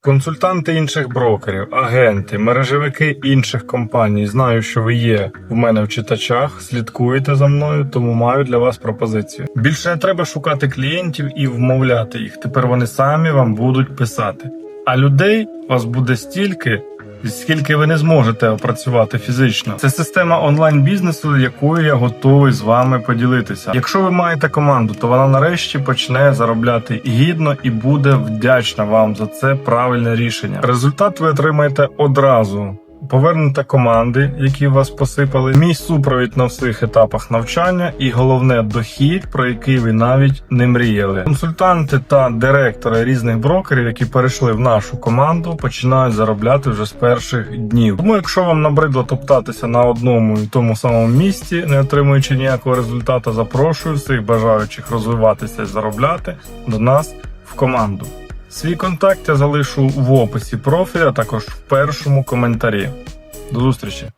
Консультанти інших брокерів, агенти, мережевики інших компаній. Знаю, що ви є в мене в читачах, слідкуєте за мною, тому маю для вас пропозицію. Більше не треба шукати клієнтів і вмовляти їх. Тепер вони самі вам будуть писати. А людей у вас буде стільки, скільки ви не зможете опрацювати фізично. Це система онлайн бізнесу, якою я готовий з вами поділитися. Якщо ви маєте команду, то вона нарешті почне заробляти гідно і буде вдячна вам за це правильне рішення. Результат ви отримаєте одразу. Повернете команди, які вас посипали, мій супровід на всіх етапах навчання, і головне дохід, про який ви навіть не мріяли. Консультанти та директори різних брокерів, які перейшли в нашу команду, починають заробляти вже з перших днів. Тому, якщо вам набридло топтатися на одному і тому самому місці, не отримуючи ніякого результату, запрошую всіх бажаючих розвиватися і заробляти до нас в команду. Свій контакт я залишу в описі профіля, а також в першому коментарі. До зустрічі!